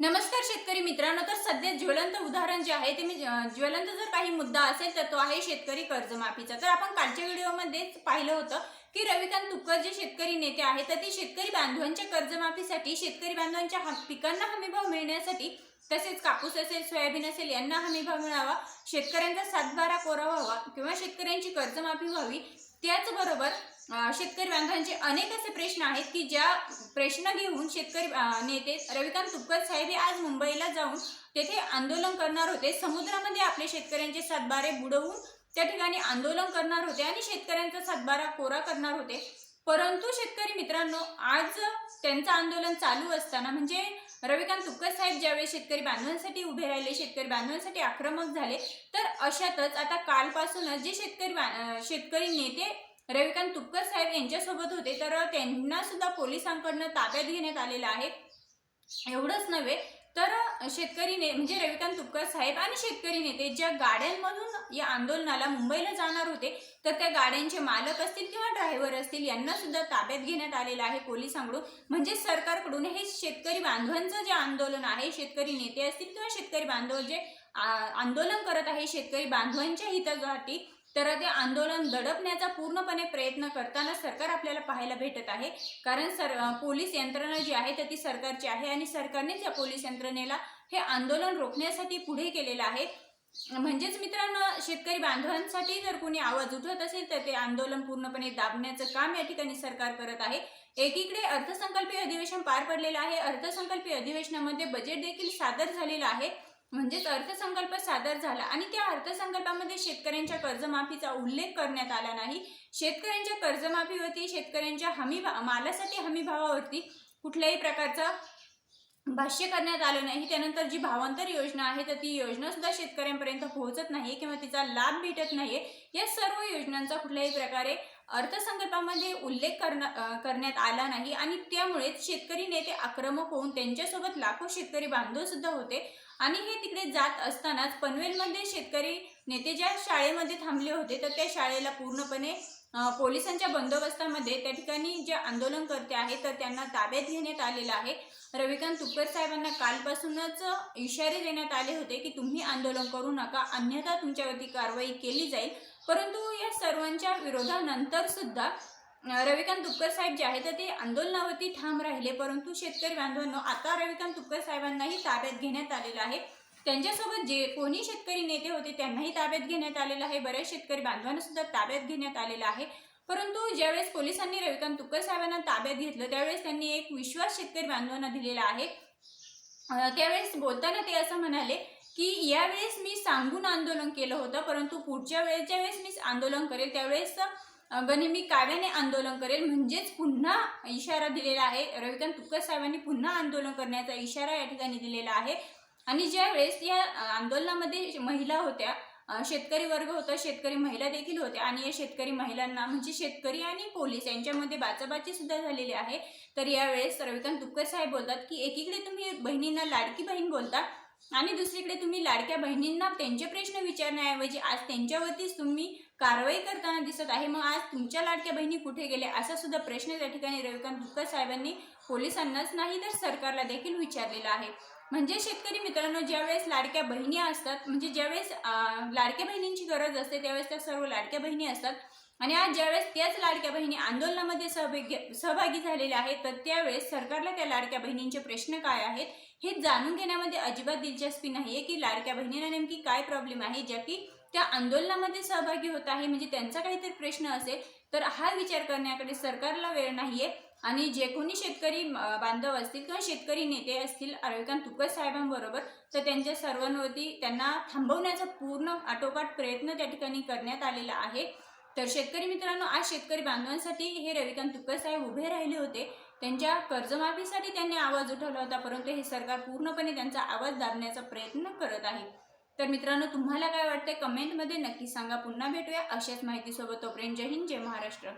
नमस्कार शेतकरी मित्रांनो तर सध्या ज्वलंत उदाहरण जे आहे ते मी ज्वलंत जर काही मुद्दा असेल तर तो आहे शेतकरी कर्जमाफीचा. तर आपण कालच्या व्हिडिओमध्येच पाहिलं होतं की रविकांत तुपकर जे शेतकरी नेते आहेत तर ते शेतकरी बांधवांच्या कर्जमाफीसाठी शेतकरी बांधवांच्या पिकांना हमीभाव मिळण्यासाठी तसेच कापूस असेल सोयाबीन असेल यांना हमीभाव मिळावा शेतकऱ्यांचा सातबारा कोरा व्हावा किंवा शेतकऱ्यांची कर्जमाफी व्हावी त्याचबरोबर शेतकरी बांधवांचे अनेक असे प्रश्न आहेत की ज्या प्रश्न घेऊन शेतकरी नेते रविकांत तुपकर साहेब हे आज मुंबईला जाऊन तेथे आंदोलन करणार होते. समुद्रामध्ये आपले शेतकऱ्यांचे सातबारे बुडवून त्या ठिकाणी आंदोलन करणार होते आणि शेतकऱ्यांचा सातबारा कोरा करणार होते. परंतु शेतकरी मित्रांनो आज त्यांचं आंदोलन चालू असताना म्हणजे रविकांत तुपकर साहेब ज्यावेळी शेतकरी बांधवांसाठी उभे राहिले शेतकरी बांधवांसाठी आक्रमक झाले तर अशातच आता कालपासूनच जे शेतकरी शेतकरी नेते रविकांत तुपकर साहेब यांच्यासोबत होते तर त्यांना सुद्धा पोलिसांकडनं ताब्यात घेण्यात आलेलं आहे. एवढंच नव्हे तर शेतकरी ने म्हणजे रविकांत तुपकर साहेब आणि शेतकरी नेते ज्या गाड्यांमधून या आंदोलनाला मुंबईला जाणार होते तर त्या गाड्यांचे मालक असतील किंवा ड्रायव्हर असतील यांना सुद्धा ताब्यात घेण्यात आलेलं आहे पोलिसांकडून म्हणजे सरकारकडून हे शेतकरी बांधवांचं जे आंदोलन आहे शेतकरी नेते असतील किंवा शेतकरी बांधव जे आंदोलन करत आहे शेतकरी बांधवांच्या हितासाठी तर ते आंदोलन दडपण्याचा पूर्णपणे प्रयत्न करताना सरकार आपल्याला पाहायला भेटत आहे. कारण सर पोलीस यंत्रणा जी आहे तर ती सरकारची आहे आणि सरकारनेच या पोलीस यंत्रणेला हे आंदोलन रोखण्यासाठी पुढे केलेलं आहे. म्हणजेच मित्रांनो शेतकरी बांधवांसाठी जर कोणी आवाज उठवत असेल तर ते आंदोलन पूर्णपणे दाबण्याचं काम या ठिकाणी सरकार करत आहे. एकीकडे अर्थसंकल्पीय अधिवेशन पार पडलेलं आहे. अर्थसंकल्पीय अधिवेशनामध्ये बजेट देखील सादर झालेलं आहे. म्हणजेच अर्थसंकल्प सादर झाला आणि त्या अर्थसंकल्पामध्ये शेतकऱ्यांच्या कर्जमाफीचा उल्लेख करण्यात आला नाही. शेतकऱ्यांच्या कर्जमाफीवरती शेतकऱ्यांच्या हमी मालासाठी हमी भावावरती कुठल्याही प्रकारचं भाष्य करण्यात आलं नाही. त्यानंतर जी भावांतर योजना आहे तर ती योजनासुद्धा शेतकऱ्यांपर्यंत पोहोचत नाही किंवा तिचा लाभ भेटत नाही या सर्व योजनांचा कुठल्याही प्रकारे अर्थसंकल्पामध्ये उल्लेख करण्यात आला नाही आणि त्यामुळेच शेतकरी नेते आक्रमक होऊन त्यांच्यासोबत लाखो शेतकरी बांधव सुद्धा होते. आणि हे तिकडे जात असतानाच पनवेलमध्ये शेतकरी नेते ज्या शाळेमध्ये थांबले होते तर त्या शाळेला पूर्णपणे पोलिसांच्या बंदोबस्तामध्ये त्या ठिकाणी जे आंदोलनकर्ते आहेत तर त्यांना ताब्यात घेण्यात आलेलं आहे. रविकांत तुपकर साहेबांना कालपासूनच इशारे देण्यात आले होते की तुम्ही आंदोलन करू नका अन्यथा तुमच्यावरती कारवाई केली जाईल. परंतु या सर्वांच्या विरोधानंतर सुद्धा रविकांत तुपकर साहेब जे आहेत तर ते आंदोलनावरती ठाम राहिले. परंतु शेतकरी बांधवांनो आता रविकांत तुपकर साहेबांनाही ताब्यात घेण्यात आलेलं आहे. त्यांच्यासोबत जे कोणी शेतकरी नेते होते त्यांनाही ताब्यात घेण्यात आलेलं आहे. बऱ्याच शेतकरी बांधवांना सुद्धा ताब्यात घेण्यात आलेलं आहे. परंतु ज्यावेळेस पोलिसांनी रविकांत तुपकर साहेबांना ताब्यात घेतलं त्यावेळेस त्यांनी एक विश्वास शेतकरी बांधवांना दिलेला आहे. त्यावेळेस बोलताना ते असं म्हणाले की यावेळेस मी सांगून आंदोलन केलं होतं परंतु पुढच्या वेळेस ज्यावेळेस मी आंदोलन करेल. त्यावेळेस गणे मी काव्याने आंदोलन करेल. म्हणजेच पुन्हा इशारा दिलेला आहे. रविकांत तुपकर साहेबांनी पुन्हा आंदोलन करण्याचा इशारा या ठिकाणी दिलेला आहे. आणि ज्यावेळेस या आंदोलनामध्ये महिला होत्या शेतकरी वर्ग होता शेतकरी महिला देखील होत्या. आणि या शेतकरी महिलांना म्हणजे शेतकरी आणि पोलीस यांच्यामध्ये बाचाबाची सुद्धा झालेली आहे. तर यावेळेस रविकांत तुपकर साहेब बोलतात की एकीकडे तुम्ही बहिणींना लाडकी बहीण बोलता आणि दुसरीकडे तुम्ही लाडक्या बहिणींना त्यांचे प्रश्न विचारण्याऐवजी आज त्यांच्यावरतीच तुम्ही कारवाई करताना दिसत आहे. मग आज तुमच्या लाडक्या बहिणी कुठे गेल्या असा सुद्धा प्रश्न त्या ठिकाणी रविकांत तुपकर साहेबांनी पोलिसांनाच नाही तर सरकारला देखील विचारलेला आहे. म्हणजे शेतकरी मित्रांनो ज्यावेळेस लाडक्या बहिणी असतात म्हणजे ज्यावेळेस लाडक्या बहिणींची गरज असते त्यावेळेस त्या सर्व लाडक्या बहिणी असतात. आणि आज ज्यावेळेस त्याच लाडक्या बहिणी आंदोलनामध्ये सहभागी सहभागी झालेल्या आहेत तर त्यावेळेस सरकारला त्या लाडक्या बहिणींचे प्रश्न काय आहेत हे जाणून घेण्यामध्ये अजिबात दिलचस्पी नाही आहे की लाडक्या बहिणीला नेमकी काय प्रॉब्लेम आहे ज्या की त्या आंदोलनामध्ये सहभागी होत आहे म्हणजे त्यांचा काहीतरी प्रश्न असेल तर हा विचार करण्याकडे सरकारला वेळ नाहीये. आणि जे कोणी शेतकरी बांधव असतील किंवा शेतकरी नेते असतील अरविकांत तुपकर साहेबांबरोबर तर त्यांच्या सर्वांवरती त्यांना थांबवण्याचा पूर्ण आटोकाट प्रयत्न त्या ठिकाणी करण्यात आलेला आहे. तर शेतकरी मित्रांनो आज शेतकरी बांधवांसाठी हे रविकांत तुपकर साहेब उभे राहिले होते. त्यांच्या कर्जमाफीसाठी त्यांनी आवाज उठवला होता परंतु हे सरकार पूर्णपणे त्यांचा आवाज दाबण्याचा प्रयत्न करत आहे. तर मित्रांनो तुम्हाला काय वाटतंय? कमेंटमध्ये नक्की सांगा. पुन्हा भेटूया अशाच माहितीसोबत. तोपर्यंत जय हिंद जय महाराष्ट्र.